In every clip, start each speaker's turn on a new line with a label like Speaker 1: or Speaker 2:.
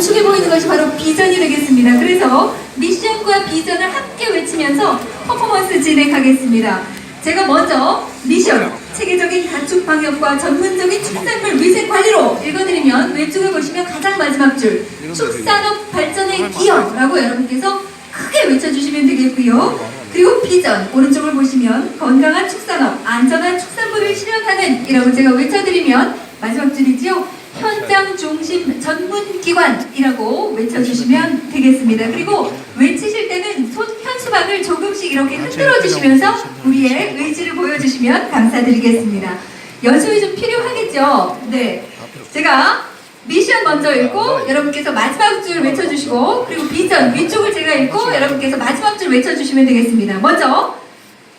Speaker 1: 우측에 보이는 것이 바로 비전이 되겠습니다. 그래서 미션과 비전을 함께 외치면서 퍼포먼스 진행하겠습니다. 제가 먼저 미션, 체계적인 가축 방역과 전문적인 축산물 위생 관리로 읽어드리면 왼쪽에 보시면 가장 마지막 줄 축산업 발전의 기여라고 여러분께서 크게 외쳐주시면 되겠고요. 그리고 비전 오른쪽을 보시면 건강한 축산업, 안전한 축산물을 실현하는 이라고 제가 외쳐드리면 마지막 줄이죠. 현장 중심 전문 기관이라고 외쳐주시면 되겠습니다. 그리고 외치실 때는 손 현수막을 조금씩 이렇게 흔들어 주시면서 우리의 의지를 보여주시면 감사드리겠습니다. 연습이 좀 필요하겠죠? 네. 제가 미션 먼저 읽고 여러분께서 마지막 줄 외쳐주시고 그리고 비전 위쪽을 제가 읽고 여러분께서 마지막 줄 외쳐주시면 되겠습니다. 먼저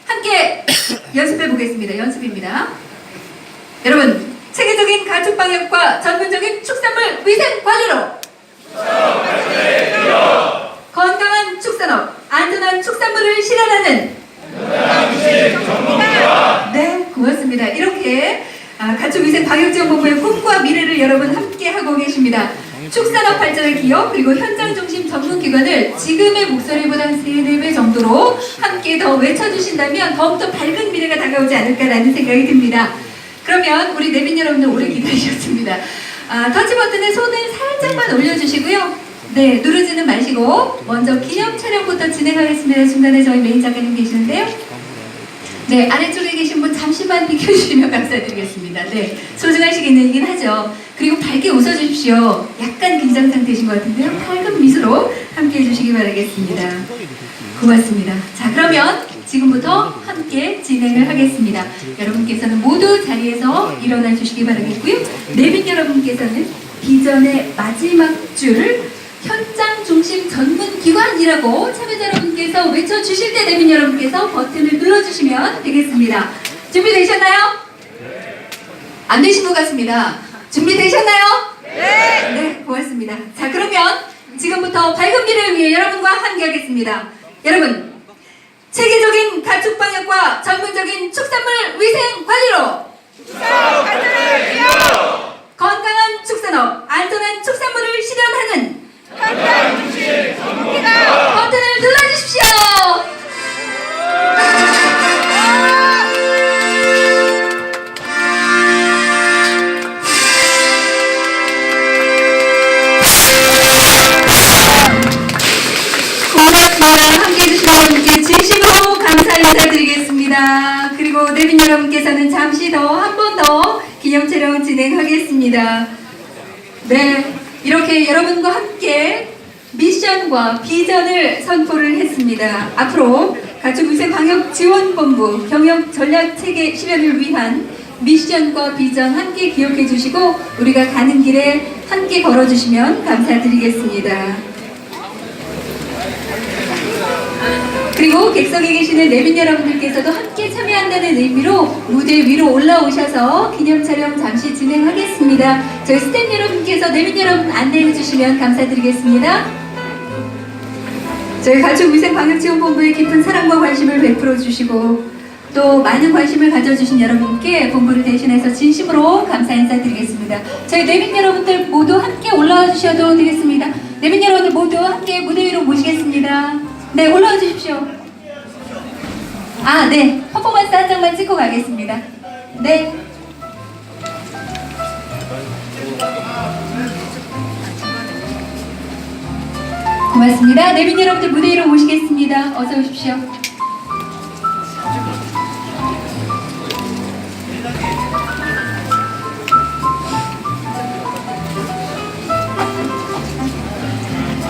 Speaker 1: 함께 연습해 보겠습니다. 연습입니다. 여러분 체계적인 가축 방역과 전문적인 축산물 위생 관리로 건강한 축산업, 안전한 축산물을 실현하는 네, 고맙습니다. 이렇게 아, 가축 위생 방역 지원본부의 꿈과 미래를 여러분 함께 하고 계십니다. 축산업 발전을 기업 그리고 현장 중심 전문 기관을 지금의 목소리보다 한 3, 4배 정도로 함께 더 외쳐주신다면 더욱더 밝은 미래가 다가오지 않을까라는 생각이 듭니다. 그러면 우리 내빈 여러분들 오래 기다리셨습니다. 아, 터치 버튼에 손을 살짝만 올려주시고요. 네, 누르지는 마시고 먼저 기념 촬영부터 진행하겠습니다. 중간에 저희 메인 작가님 계시는데요. 네, 아래쪽에 계신 분 잠시만 비켜주시면 감사드리겠습니다. 네, 소중한 시간이긴 하죠. 그리고 밝게 웃어주십시오. 약간 긴장 상태이신 것 같은데요. 밝은 미소로 함께 해주시기 바라겠습니다. 고맙습니다. 자, 그러면 지금부터 함께 진행을 하겠습니다. 여러분께서는 모두 자리에서 일어나 주시기 바라겠고요. 내빈 여러분께서는 비전의 마지막 줄 현장 중심 전문 기관이라고 참여자 여러분께서 외쳐주실 때 내빈 여러분께서 버튼을 눌러주시면 되겠습니다. 준비되셨나요? 안 되신 것 같습니다. 준비되셨나요? 네! 네, 고맙습니다. 자, 그러면 지금부터 밝은 미래를 위해 여러분과 함께 하겠습니다. 여러분, 체계적인 가축 방역과 전문적인 축산물 위생 관리로 진심으로 감사 인사드리겠습니다. 그리고 내빈 여러분께서는 잠시 더 한 번 더 기념 촬영 진행하겠습니다. 네, 이렇게 여러분과 함께 미션과 비전을 선포를 했습니다. 앞으로 가축위생방역지원본부 경영 전략체계 실현을 위한 미션과 비전 함께 기억해 주시고 우리가 가는 길에 함께 걸어주시면 감사드리겠습니다. 그리고 객석에 계시는 내빈 여러분들께서도 함께 참여한다는 의미로 무대 위로 올라오셔서 기념 촬영 잠시 진행하겠습니다. 저희 스태프 여러분께서 내빈 여러분 안내해 주시면 감사드리겠습니다. 저희 가축위생방역지원본부에 깊은 사랑과 관심을 베풀어 주시고 또 많은 관심을 가져주신 여러분께 본부를 대신해서 진심으로 감사 인사드리겠습니다. 저희 내빈 여러분들 모두 함께 올라와 주셔도 되겠습니다. 내빈 여러분들 모두 함께 무대 위로 모시겠습니다. 네, 올라와 주십시오. 아, 네. 퍼포먼스 한 장만 찍고 가겠습니다. 네. 고맙습니다. 내빈 여러분들 무대 위로 모시겠습니다. 어서 오십시오.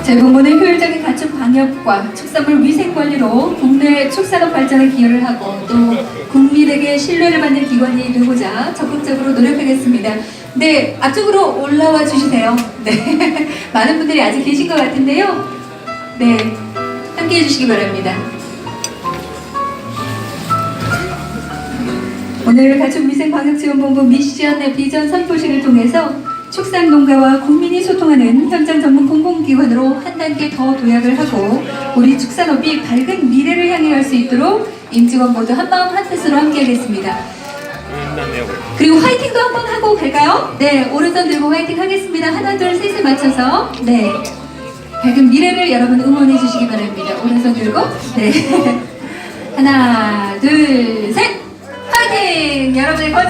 Speaker 1: 본부는 효율적인 가축 방역과 축산물 위생 관리로 국내 축산업 발전에 기여를 하고 또 국민에게 신뢰를 받는 기관이 되고자 적극적으로 노력하겠습니다. 네, 앞쪽으로 올라와 주시세요. 네, 많은 분들이 아직 계신 것 같은데요. 네, 함께 해주시기 바랍니다. 오늘 가축 위생 방역 지원본부 미션의 비전 선포식을 통해서 축산 농가와 국민이 소통하는 현장 전문 공공기관으로 한 단계 더 도약을 하고 우리 축산업이 밝은 미래를 향해 갈 수 있도록 임직원 모두 한마음 한뜻으로 함께하겠습니다. 그리고 화이팅도 한번 하고 갈까요? 네, 오른손 들고 화이팅 하겠습니다. 하나, 둘, 셋을 맞춰서 네, 밝은 미래를 여러분 응원해 주시기 바랍니다. 오른손 들고 네, 하나, 둘, 셋, 화이팅! 여러분의 권